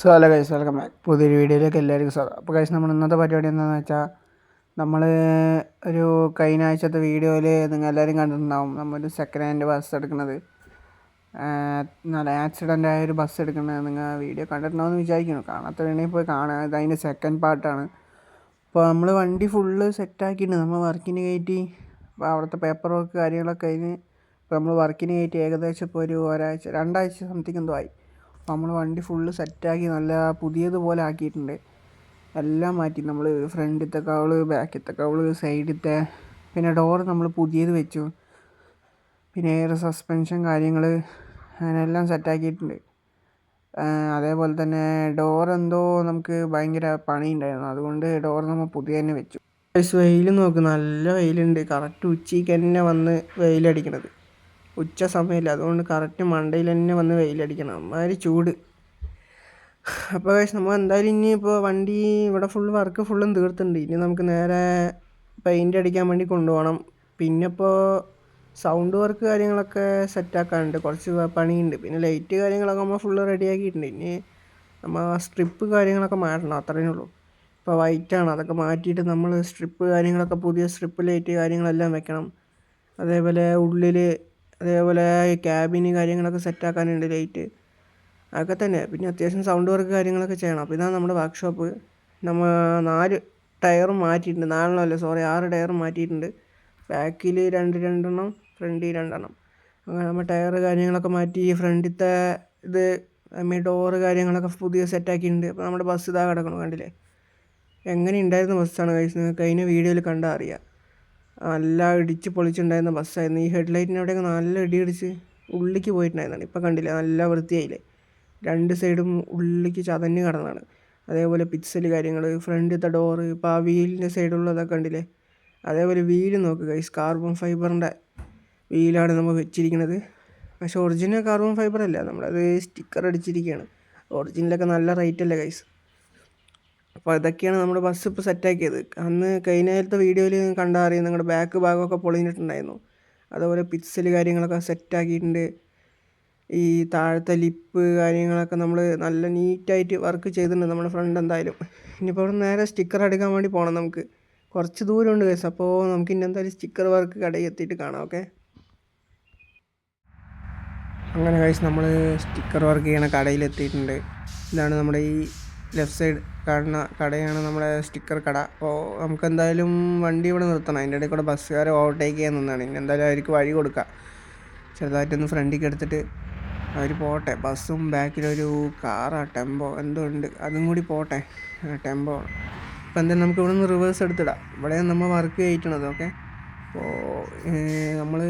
So hello guys welcome back പുതിയൊരു വീഡിയോയിലേക്ക് എല്ലാവർക്കും സ്വാഗതം. അപ്പോൾ കൈസ് നമ്മൾ ഇന്നത്തെ പരിപാടി എന്താണെന്ന് വെച്ചാൽ നമ്മൾ ഒരു കഴിഞ്ഞ ആഴ്ചത്തെ വീഡിയോയിൽ നിങ്ങൾ എല്ലാവരും കണ്ടിട്ടുണ്ടാവും. നമ്മളൊരു സെക്കൻഡ് ഹാൻഡ് ബസ് എടുക്കുന്നത്. നല്ല ആക്സിഡന്റ് ആയ ഒരു ബസ് എടുക്കുന്നത് നിങ്ങൾ വീഡിയോ കണ്ടിട്ടുണ്ടാവുമെന്ന് വിചാരിക്കുന്നു. കാണാത്തവരാണെങ്കിൽ പോയി കാണുക ഇത് അതിന്റെ സെക്കൻഡ് പാർട്ടാണ് അപ്പോൾ നമ്മൾ വണ്ടി ഫുള്ള് സെറ്റാക്കിയിട്ടുണ്ട് നമ്മൾ വർക്കിന് കയറ്റി അപ്പോൾ അവിടുത്തെ പേപ്പർ വർക്ക് കാര്യങ്ങളൊക്കെ കഴിഞ്ഞ് ഇപ്പോൾ നമ്മൾ വർക്കിന് കയറ്റി ഏകദേശം ഇപ്പോൾ ഒരു ഒരാഴ്ച രണ്ടാഴ്ച സംതിങ് എന്തോ ആയി. നമ്മൾ വണ്ടി ഫുള്ള് സെറ്റാക്കി നല്ല പുതിയതുപോലെ ആക്കിയിട്ടുണ്ട്. എല്ലാം മാറ്റി. നമ്മൾ ഫ്രണ്ടിലത്തെ കവൾ ബാക്കിലത്തെ കവൾ സൈഡിലത്തെ പിന്നെ ഡോർ നമ്മൾ പുതിയത് വെച്ചു. പിന്നെ എയർ സസ്പെൻഷൻ കാര്യങ്ങൾ അങ്ങനെല്ലാം സെറ്റാക്കിയിട്ടുണ്ട് അതേപോലെ തന്നെ ഡോർ എന്തോ നമുക്ക് ഭയങ്കര പണി ഉണ്ടായിരുന്നു അതുകൊണ്ട് ഡോർ നമ്മൾ പുതിയ തന്നെ വെച്ചു. വെയിൽ നോക്ക്. നല്ല വെയിലുണ്ട്. കറക്റ്റ് ഉച്ചയ്ക്ക് തന്നെ വന്ന് വെയിലടിക്കണത്. ഉച്ച സമയമില്ല. അതുകൊണ്ട് കറക്റ്റ് മണ്ടയിൽ തന്നെ വന്ന് വെയിലടിക്കണം. അമ്മാതിരി ചൂട്. അപ്പോൾ കഴിച്ച് നമ്മൾ എന്തായാലും ഇനി ഇപ്പോൾ വണ്ടി ഇവിടെ ഫുൾ വർക്ക് ഫുള്ളും തീർത്തുണ്ട് ഇനി നമുക്ക് നേരെ പെയിന്റ് അടിക്കാൻ വേണ്ടി കൊണ്ടുപോകണം. പിന്നെ ഇപ്പോൾ സൗണ്ട് വർക്ക് കാര്യങ്ങളൊക്കെ സെറ്റാക്കാനുണ്ട് കുറച്ച് പണിയുണ്ട്. പിന്നെ ലൈറ്റ് കാര്യങ്ങളൊക്കെ നമ്മൾ ഫുള്ള് റെഡിയാക്കിയിട്ടുണ്ട് ഇനി നമ്മൾ സ്ട്രിപ്പ് കാര്യങ്ങളൊക്കെ മാറ്റണം. അത്രയേ ഉള്ളൂ. ഇപ്പോൾ വൈറ്റാണ് അതൊക്കെ മാറ്റിയിട്ട് നമ്മൾ സ്ട്രിപ്പ് കാര്യങ്ങളൊക്കെ പുതിയ സ്ട്രിപ്പ് ലൈറ്റ് കാര്യങ്ങളെല്ലാം വെക്കണം. അതേപോലെ ഉള്ളിൽ അതേപോലെ ക്യാബിന് കാര്യങ്ങളൊക്കെ സെറ്റാക്കാനുണ്ട് ലൈറ്റ് അതൊക്കെ തന്നെ. പിന്നെ അത്യാവശ്യം സൗണ്ട് വർക്ക് കാര്യങ്ങളൊക്കെ ചെയ്യണം. അപ്പോൾ ഇതാണ് നമ്മുടെ വർക്ക്ഷോപ്പ് നമ്മൾ നാല് ടയറും മാറ്റിയിട്ടുണ്ട്. നാലെണ്ണം അല്ല സോറി ആറ് ടയറും മാറ്റിയിട്ടുണ്ട്. ബാക്കിൽ രണ്ട് രണ്ടെണ്ണം ഫ്രണ്ടിൽ രണ്ടെണ്ണം. അങ്ങനെ നമ്മൾ ടയർ കാര്യങ്ങളൊക്കെ മാറ്റി ഫ്രണ്ടിലത്തെ ഇത് മീ ഡോറ് കാര്യങ്ങളൊക്കെ പുതിയ സെറ്റാക്കിയിട്ടുണ്ട് അപ്പോൾ നമ്മുടെ ബസ് ഇതാ കിടക്കണം കണ്ടില്ലേ? എങ്ങനെ ഉണ്ടായിരുന്ന ബസ്സാണ് കഴിച്ച് നിങ്ങൾക്ക് കഴിഞ്ഞ വീഡിയോയിൽ കണ്ടാൽ അറിയാം. നല്ല ഇടിച്ച് പൊളിച്ചുണ്ടായിരുന്ന ബസ്സായിരുന്നു. ഈ ഹെഡ്ലൈറ്റിന് അവിടെയൊക്കെ നല്ല ഇടി ഇടിച്ച് ഉള്ളിലേക്ക് പോയിട്ടുണ്ടായിരുന്നാണ്. ഇപ്പോൾ കണ്ടില്ല നല്ല വൃത്തിയായില്ലേ? രണ്ട് സൈഡും ഉള്ളിലേക്ക് ചതഞ്ഞ് കടന്നാണ്. അതേപോലെ പിക്സൽ കാര്യങ്ങൾ ഫ്രണ്ടിലത്തെ ഡോറ് ഇപ്പോൾ ആ വീലിന്റെ സൈഡുള്ളതൊക്കെ കണ്ടില്ലേ? അതേപോലെ വീൽ നോക്കുക ഈ കാർബൺ ഫൈബറിന്റെ വീലാണ് നമ്മൾ വെച്ചിരിക്കുന്നത്. പക്ഷേ ഒറിജിനൽ കാർബൺ ഫൈബർ അല്ല നമ്മളത് സ്റ്റിക്കർ അടിച്ചിരിക്കുകയാണ്. ഒറിജിനലൊക്കെ നല്ല റേറ്റ് അല്ലേ ഗൈസ് അപ്പോൾ ഇതൊക്കെയാണ് നമ്മുടെ ബസ് ഇപ്പോൾ സെറ്റാക്കിയത് അന്ന് കഴിഞ്ഞ നേരത്തെ വീഡിയോയിൽ കണ്ടാൽ അറിയാം നിങ്ങളുടെ ബാക്ക് ഭാഗമൊക്കെ പൊളിഞ്ഞിട്ടുണ്ടായിരുന്നു. അതുപോലെ പിക്സൽ കാര്യങ്ങളൊക്കെ സെറ്റാക്കിയിട്ടുണ്ട് ഈ താഴത്തെ ലിപ്പ് കാര്യങ്ങളൊക്കെ നമ്മൾ നല്ല നീറ്റായിട്ട് വർക്ക് ചെയ്തിട്ടുണ്ട് നമ്മുടെ ഫ്രണ്ട് എന്തായാലും. ഇനിയിപ്പോൾ അവിടെ നേരെ സ്റ്റിക്കർ അടിക്കാൻ വേണ്ടി പോകണം നമുക്ക്. കുറച്ച് ദൂരമുണ്ട് കേസ് അപ്പോൾ നമുക്ക് ഇനി എന്തായാലും സ്റ്റിക്കർ വർക്ക് കടയിൽ എത്തിയിട്ട് കാണാം ഓക്കെ അങ്ങനെ കഴിച്ച് നമ്മൾ സ്റ്റിക്കർ വർക്ക് ചെയ്യണ കടയിൽ എത്തിയിട്ടുണ്ട്. ഇതാണ് നമ്മുടെ ഈ ലെഫ്റ്റ് സൈഡ് കാണുന്ന കടയാണ് നമ്മുടെ സ്റ്റിക്കർ കട. അപ്പോൾ നമുക്ക് എന്തായാലും വണ്ടി ഇവിടെ നിർത്തണം. അതിന്റെ ഇടയിൽ കൂടെ ബസ്സുകാരെ ഓവർടേക്ക് ചെയ്യാൻ നിന്നാണ്. ഇനി എന്തായാലും അവർക്ക് വഴി കൊടുക്കുക ചെറുതായിട്ടൊന്ന് ഫ്രണ്ടിലേക്ക് എടുത്തിട്ട് അവർ പോട്ടെ. ബസ്സും ബാക്കിലൊരു കാറാ ടെമ്പോ എന്തോ ഉണ്ട്. അതും കൂടി പോട്ടെ. ടെമ്പോ. അപ്പോൾ എന്തായാലും നമുക്ക് ഇവിടെ നിന്ന് റിവേഴ്സ് എടുത്തിടാം. ഇവിടെ നമ്മൾ വർക്ക് ചെയ്യിക്കണത് ഓക്കെ അപ്പോൾ നമ്മൾ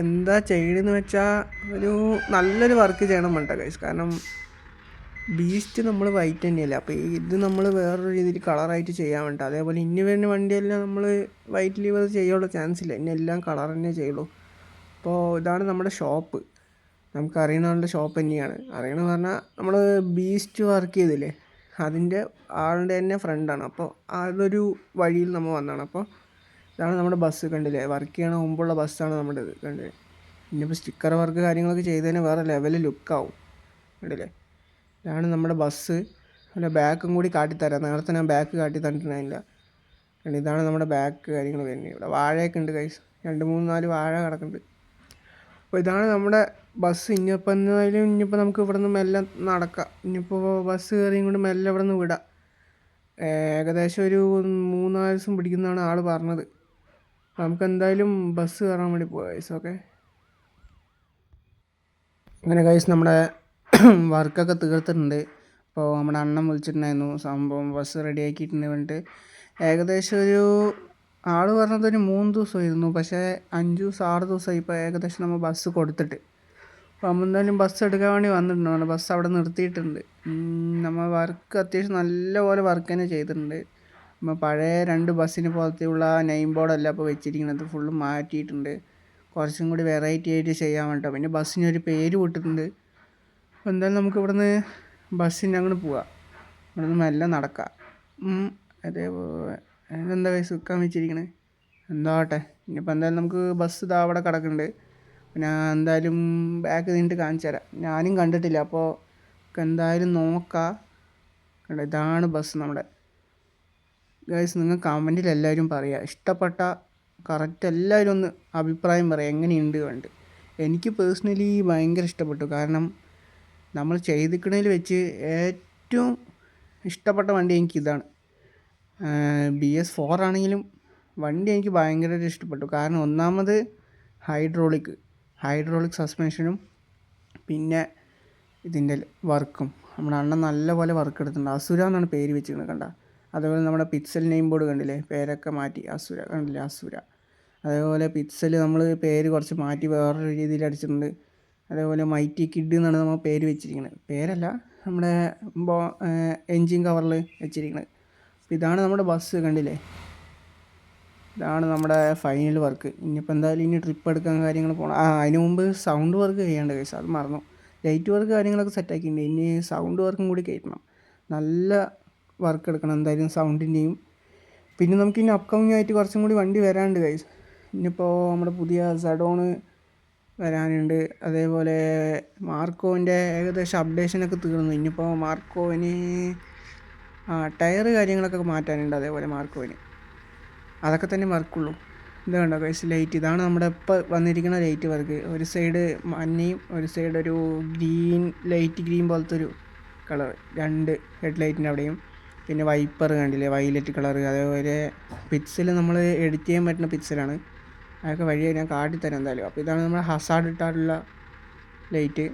എന്താ ചെയ്യണമെന്ന് വെച്ചാൽ ഒരു നല്ലൊരു വർക്ക് ചെയ്യണം വേണ്ട കാരണം ബീസ്റ്റ് നമ്മൾ വൈറ്റ് തന്നെയല്ലേ? അപ്പോൾ ഇത് നമ്മൾ വേറൊരു രീതിയിൽ കളറായിട്ട് ചെയ്യാൻ വേണ്ട. അതേപോലെ ഇനി വരുന്ന വണ്ടിയെല്ലാം നമ്മൾ വൈറ്റ് ലീവർ ചെയ്യാനുള്ള ചാൻസ് ഇല്ല. ഇനി എല്ലാം കളർ തന്നെ ചെയ്യുള്ളൂ. അപ്പോൾ ഇതാണ് നമ്മുടെ ഷോപ്പ് നമുക്ക് അറിയുന്ന ആളുടെ ഷോപ്പ് തന്നെയാണ്. അറിയണമെന്ന് പറഞ്ഞാൽ നമ്മൾ ബീസ്റ്റ് വർക്ക് ചെയ്തില്ലേ? അതിന്റെ ആളുടെ തന്നെ ഫ്രണ്ടാണ് അപ്പോൾ അതൊരു വഴിയിൽ നമ്മൾ വന്നതാണ്. അപ്പോൾ ഇതാണ് നമ്മുടെ ബസ് കണ്ടില്ലേ? വർക്ക് ചെയ്യണ മുമ്പുള്ള ബസ്സാണ് നമ്മുടെ ഇത് കണ്ടില്ലേ? ഇനിയിപ്പോൾ സ്റ്റിക്കർ വർക്ക് കാര്യങ്ങളൊക്കെ ചെയ്തതിന് വേറെ ലെവൽ ലുക്കാവും കണ്ടില്ലേ? ഇതാണ് നമ്മുടെ ബസ്. അല്ല ബാക്കും കൂടി കാട്ടിത്തരാം. നേരത്തെ ഞാൻ ബാക്ക് കാട്ടി തന്നിട്ടുണ്ടായില്ല കാരണം ഇതാണ് നമ്മുടെ ബാക്ക് കാര്യങ്ങൾ വരുന്നത്. ഇവിടെ വാഴയൊക്കെ ഉണ്ട് കൈസ് രണ്ട് മൂന്ന് നാല് വാഴ കിടക്കുന്നുണ്ട്. അപ്പോൾ ഇതാണ് നമ്മുടെ ബസ്. ഇനിയിപ്പോൾ എന്തായാലും ഇനിയിപ്പോൾ നമുക്ക് ഇവിടെ നിന്ന് മെല്ലെ നടക്കാം. ഇനിയിപ്പോൾ ബസ് കയറിയും കൊണ്ട് മെല്ലെ ഇവിടെ നിന്ന് വിടാം. ഏകദേശം ഒരു മൂന്നാൽ ദിവസം പിടിക്കുന്നതാണ് ആൾ പറഞ്ഞത്. നമുക്ക് എന്തായാലും ബസ് കയറാൻ വേണ്ടി പോവാം ഗൈസ് ഓക്കെ അങ്ങനെ ഗൈസ് നമ്മുടെ വർക്കൊക്കെ തീർത്തിട്ടുണ്ട്. അപ്പോൾ നമ്മുടെ അണ്ണൻ വിളിച്ചിട്ടുണ്ടായിരുന്നു. സംഭവം ബസ് റെഡി ആക്കിയിട്ടുണ്ട് പറഞ്ഞിട്ട്. ഏകദേശം ഒരു ആൾ പറഞ്ഞത് ഒരു മൂന്ന് ദിവസമായിരുന്നു. പക്ഷേ അഞ്ച് ദിവസം ആറ് ദിവസമായി ഇപ്പോൾ ഏകദേശം നമ്മൾ ബസ് കൊടുത്തിട്ട്. അപ്പോൾ നമ്മൾ എന്തായാലും ബസ് എടുക്കാൻ വേണ്ടി വന്നിട്ടുണ്ട്. ബസ് അവിടെ നിർത്തിയിട്ടുണ്ട്. നമ്മൾ വർക്ക് അത്യാവശ്യം നല്ലപോലെ വർക്ക് തന്നെ ചെയ്തിട്ടുണ്ട്. നമ്മൾ പഴയ രണ്ട് ബസ്സിന് പോലത്തെയുള്ള നെയിം ബോർഡല്ല ഇപ്പോൾ വെച്ചിരിക്കുന്നത്. ഫുള്ള് മാറ്റിയിട്ടുണ്ട്. കുറച്ചും കൂടി വെറൈറ്റി ആയിട്ട് ചെയ്യാൻ വേണ്ടിയിട്ട് പിന്നെ ബസ്സിനൊരു പേര് വിട്ടിട്ടുണ്ട്. അപ്പോൾ എന്തായാലും നമുക്ക് ഇവിടുന്ന് ബസ്സിന് അങ്ങോട്ട് പോവാം. ഇവിടുന്ന് മെല്ലെ നടക്കാം. അതേപോലെ. എന്താ കൈ വെക്കാൻ വെച്ചിരിക്കണേ? എന്താവട്ടെ? ഇനിയിപ്പോൾ എന്തായാലും നമുക്ക് ബസ് ഇതാ അവിടെ കിടക്കുന്നുണ്ട് ഞാൻ എന്തായാലും ബാക്ക് നിന്നിട്ട് കാണിച്ചു തരാം. ഞാനും കണ്ടിട്ടില്ല. അപ്പോൾ എന്തായാലും നോക്കാം. കണ്ട ഇതാണ് ബസ് നമ്മുടെ. ഗൈസ് നിങ്ങൾ കമന്റിൽ എല്ലാവരും പറയുക ഇഷ്ടപ്പെട്ട കറക്റ്റ് എല്ലാവരും ഒന്ന് അഭിപ്രായം പറയുക എങ്ങനെയുണ്ട് കണ്ട് എനിക്ക് പേഴ്സണലി ഭയങ്കര ഇഷ്ടപ്പെട്ടു. കാരണം നമ്മൾ ചെയ്തിക്കണതിൽ വെച്ച് ഏറ്റവും ഇഷ്ടപ്പെട്ട വണ്ടി എനിക്ക് ഇതാണ്. ബി എസ് ഫോർ ആണെങ്കിലും വണ്ടി എനിക്ക് ഭയങ്കരമായിട്ട് ഇഷ്ടപ്പെട്ടു. കാരണം ഒന്നാമത് ഹൈഡ്രോളിക് ഹൈഡ്രോളിക് സസ്പെൻഷനും പിന്നെ ഇതിന്റെ വർക്കും. നമ്മുടെ അണ്ണൻ നല്ലപോലെ വർക്ക് എടുത്തിട്ടുണ്ട്. അസുര എന്നാണ് പേര് വെച്ചിരിക്കുന്നത് കണ്ട. അതേപോലെ നമ്മുടെ പിക്സൽ നെയിം ബോർഡ് കണ്ടില്ലേ? പേരൊക്കെ മാറ്റി. അസുര കണ്ടില്ലേ? അസുര. അതേപോലെ പിക്സൽ നമ്മൾ പേര് കുറച്ച് മാറ്റി വേറൊരു രീതിയിൽ അടിച്ചിട്ടുണ്ട്. അതേപോലെ മൈറ്റി കിഡ് എന്നാണ് നമ്മൾ പേര് വെച്ചിരിക്കുന്നത്. പേരല്ല നമ്മുടെ ബോ എൻജിൻ കവറിൽ വെച്ചിരിക്കുന്നത്. അപ്പോൾ ഇതാണ് നമ്മുടെ ബസ് കണ്ടില്ലേ? ഇതാണ് നമ്മുടെ ഫൈനൽ വർക്ക്. ഇനിയിപ്പോൾ എന്തായാലും ഇനി ട്രിപ്പ് എടുക്കാൻ കാര്യങ്ങൾ പോകണം ആ അതിന് മുമ്പ് സൗണ്ട് വർക്ക് ചെയ്യേണ്ട കേസ് അത് മറന്നു. ലൈറ്റ് വർക്ക് കാര്യങ്ങളൊക്കെ സെറ്റാക്കിയിട്ടുണ്ട് ഇനി സൗണ്ട് വർക്കും കൂടി കയറ്റണം നല്ല വർക്ക് എടുക്കണം എന്തായാലും സൗണ്ടിന്റെയും പിന്നെ നമുക്ക് ഇനി അപ്കമിങ് ആയിട്ട് കുറച്ചും കൂടി വണ്ടി വരാനുണ്ട് കൈസ് ഇനിയിപ്പോൾ നമ്മുടെ പുതിയ സഡോണ് വരാനുണ്ട്. അതേപോലെ മാർക്കോവിന്റെ ഏകദേശം അപ്ഡേഷനൊക്കെ തീർന്നു. ഇനിയിപ്പോൾ മാർക്കോവിന് ആ ടയർ കാര്യങ്ങളൊക്കെ മാറ്റാനുണ്ട് അതേപോലെ മാർക്കോവിന്. അതൊക്കെ തന്നെ വർക്കുള്ളൂ. ഇത് കണ്ടോ കൈസ് ലൈറ്റ് ഇതാണ് നമ്മുടെ ഇപ്പോൾ വന്നിരിക്കുന്ന ലൈറ്റ് വർക്ക് ഒരു സൈഡ് മഞ്ഞയും ഒരു സൈഡ് ഒരു ഗ്രീൻ ലൈറ്റ് ഗ്രീൻ പോലത്തെ ഒരു കളർ രണ്ട് ഹെഡ് ലൈറ്റിന്റെ അവിടെയും. പിന്നെ വൈപ്പർ കണ്ടില്ലേ വൈലറ്റ് കളർ അതേപോലെ പിക്സൽ നമ്മൾ എഡിറ്റ് ചെയ്യാൻ പറ്റുന്ന പിക്സലാണ് അതൊക്കെ വഴി ഞാൻ കാട്ടിത്തരാം എന്തായാലും. അപ്പോൾ ഇതാണ് നമ്മുടെ ഹസാഡ് ഇട്ടാറുള്ള ലൈറ്റ്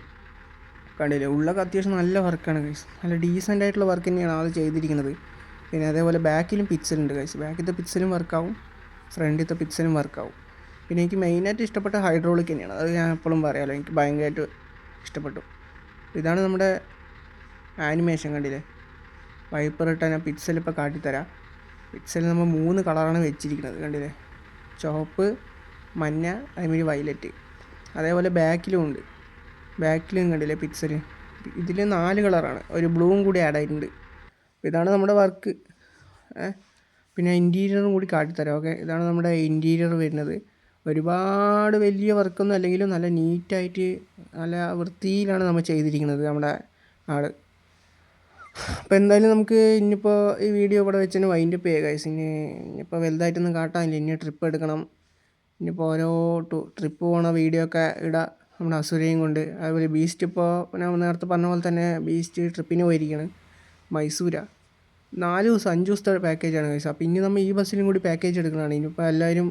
കണ്ടില്ലേ? ഉള്ളൊക്കെ അത്യാവശ്യം നല്ല വർക്കാണ് ഗൈസ് നല്ല ഡീസന്റ് ആയിട്ടുള്ള വർക്ക് തന്നെയാണ് അത് ചെയ്തിരിക്കുന്നത്. പിന്നെ അതേപോലെ ബാക്കിലും പിക്സലുണ്ട് ഗൈസ് ബാക്കിലത്തെ പിക്സലും വർക്കാവും ഫ്രണ്ടിലത്തെ പിക്സലും വർക്കാവും പിന്നെ എനിക്ക് മെയിനായിട്ട് ഇഷ്ടപ്പെട്ട ഹൈഡ്രോളിക് തന്നെയാണ്. അത് ഞാൻ എപ്പോഴും പറയാമല്ലോ എനിക്ക് ഭയങ്കരമായിട്ട് ഇഷ്ടപ്പെട്ടു. ഇതാണ് നമ്മുടെ ആനിമേഷൻ കണ്ടില്ലേ? വൈപ്പർ ഇട്ടാൽ ഞാൻ പിക്സൽ കാട്ടിത്തരാം. പിക്സൽ നമ്മൾ മൂന്ന് കളറാണ് വെച്ചിരിക്കുന്നത് കണ്ടില്ലേ? ചുവപ്പ് മഞ്ഞ അതേമാതിരി വയലറ്റ്. അതേപോലെ ബാക്കിലും ഉണ്ട്. ബാക്കിലും കണ്ടില്ലേ പിക്സൽ ഇതിൽ നാല് കളറാണ്. ഒരു ബ്ലൂവും കൂടി ആഡ് ആയിട്ടുണ്ട്. ഇതാണ് നമ്മുടെ വർക്ക് പിന്നെ ഇന്റീരിയറും കൂടി കാട്ടിത്തരാം ഓക്കെ ഇതാണ് നമ്മുടെ ഇന്റീരിയർ വരുന്നത്. ഒരുപാട് വലിയ വർക്കൊന്നും അല്ലെങ്കിലും നല്ല നീറ്റായിട്ട് നല്ല വൃത്തിയിലാണ് നമ്മൾ ചെയ്തിരിക്കുന്നത് നമ്മുടെ ആൾ അപ്പോൾ എന്തായാലും നമുക്ക് ഇനിയിപ്പോൾ ഈ വീഡിയോ ഇവിടെ വെച്ച് തന്നെ വൈൻഡപ്പ് ചെയ്യുക ഗൈസ് ഇനി ഇനിയിപ്പോൾ വലുതായിട്ടൊന്നും കാട്ടാനില്ല. ഇനി ട്രിപ്പ് എടുക്കണം. ഇനിയിപ്പോൾ ഓരോ ടു ട്രിപ്പ് പോണ വീഡിയോ ഒക്കെ ഇടാം നമ്മുടെ അസുരയും കൊണ്ട്. അതുപോലെ ബീസ്റ്റ് ഇപ്പോൾ ഞാൻ നേരത്തെ പറഞ്ഞ പോലെ തന്നെ ബീസ്റ്റ് ട്രിപ്പിന് പോയിരിക്കുകയാണ് മൈസൂര. നാല് ദിവസം അഞ്ച് ദിവസത്തെ പാക്കേജാണ് കഴിച്ചത് അപ്പോൾ ഇനി നമ്മൾ ഈ ബസ്സിലും കൂടി പാക്കേജ് എടുക്കുന്നതാണ് ഇനിയിപ്പോൾ എല്ലാവരും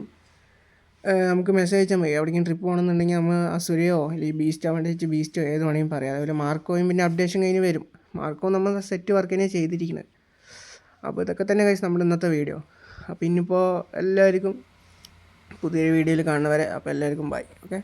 നമുക്ക് മെസ്സേജ് അയച്ചാൽ മതി. എവിടേക്കും ട്രിപ്പ് പോകണമെന്നുണ്ടെങ്കിൽ നമ്മൾ അസുരയോ അല്ലെങ്കിൽ ബീസ്റ്റ് വേണ്ടി ബീസ്റ്റോ ഏത് വേണമെങ്കിലും പറയാം. അതുപോലെ മാർക്കോയും പിന്നെ അപ്ഡേഷൻ കഴിഞ്ഞ് വരും. മാർക്കോ നമ്മൾ സെറ്റ് വർക്ക് തന്നെ ചെയ്തിരിക്കുന്നത് അപ്പോൾ ഇതൊക്കെ തന്നെ കഴിച്ച് നമ്മുടെ ഇന്നത്തെ വീഡിയോ അപ്പോൾ ഇനിയിപ്പോൾ എല്ലാവർക്കും പുതിയൊരു വീഡിയോയിൽ കാണുന്നവരെ അപ്പോൾ എല്ലാവർക്കും ബൈ ഓക്കെ